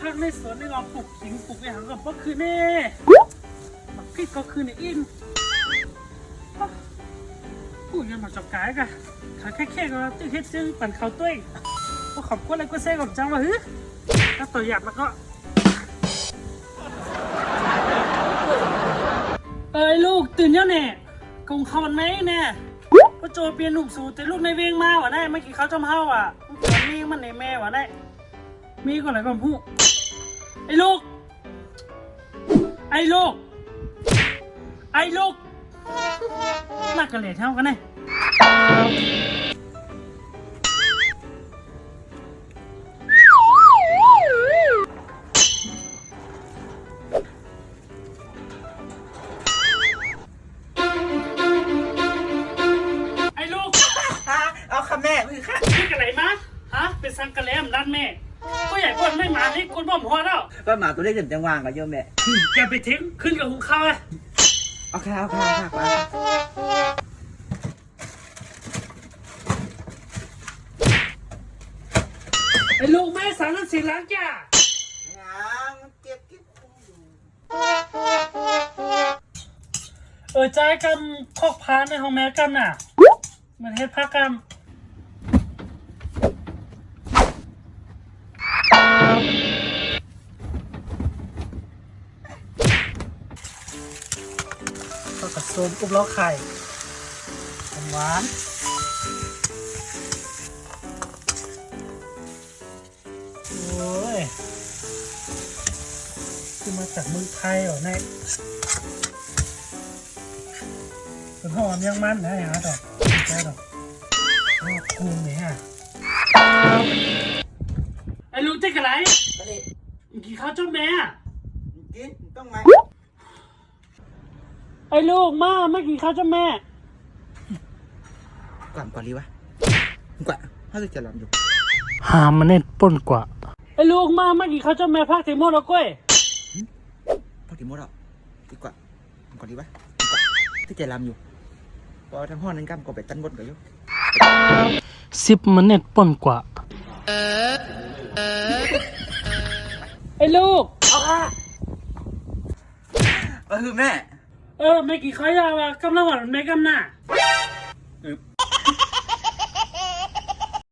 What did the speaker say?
พักในสวนในเราปลูกขิงปลูกอย่างกับก็คือแน่บักพริกก็คือในอินพูดยังมาจบกายกันขาแค่แค่ก็ตึ้งเฮ็ดจึงปั่นเขาตุ้ยก็ขอบคุณอะไรก็แซ่กับจังว่าฮึถ้าตัวหยาบแล้วก็เอ้ยลูกตื่นยังเนี่ยกงเขามันไหมเนี่ยก็โจเปลี่ยนลูกสูแต่ลูกในเวียงมาวะได้เมื่อกี้เขาจำเฮาอะมันมีมันในแม่วะได้ มีก่อนอะไรก่อนพูดไอ้ลูก ไอ้ลูก ไอ้ลูกน่ากระเหล่เท่ากันเนี่ยไอ้ลูกเอาค่ะแม่มือค่ะนี่กันไหนมาฮะ เป็นสังกะแลมร้านแม่ ก็ใหญ่คนไม่มาที่คุณพ่อมพอแล้วก็หมาตัวเล็กเดินจังหวางกับโยมแม่แกไปทิ้งขึ้นกับหุงข้าวเลยเอาค่ะเอาค่ะเอาค่ะไปไอ้ลูกแม่สารสิล้างจ้างามเก็บกิ๊บเออใจายกำคอกพานในห้องแม่กำน่ะมันเฮ็ดพักกำ ก็กระโซมอุบล้อไข่หวานโอ้ยคือมาจากเมืองไทยเหรอเนี่ยเป็นหอมยังมันนะฮะดอกแค่ดอกโอ้คูณเนี่ยฮะไอ้ลูกเจ๊กอะไรไปเลยเมื่อกี้เขาวเจ้าแม่อะกินต้องมา ไอ้ลูกมาเมื่อกี้เขาวเจ้าแม่ก่อนก่อนดีวะก่อนเขาจะจะลองอยู่หามันเน็ตป่นกว่า ไอ้ลูกมาเมื่อกี้เขาวเจ้าแม่พักถึงหมดแล้วก้อยพอดีหมดแล้วดีกว่าก่อนดีวะก่อนที่จะลำอยู่พอทั้งห้องนั้นกำก็ไปตั้นบนกับโยมสิบมันเน็ตป่นกว่า ไอ้ลูก เอาค่ะเออแม่ เออไม่กี่ข้อยาวะกำลังหวานไม่กำหน้า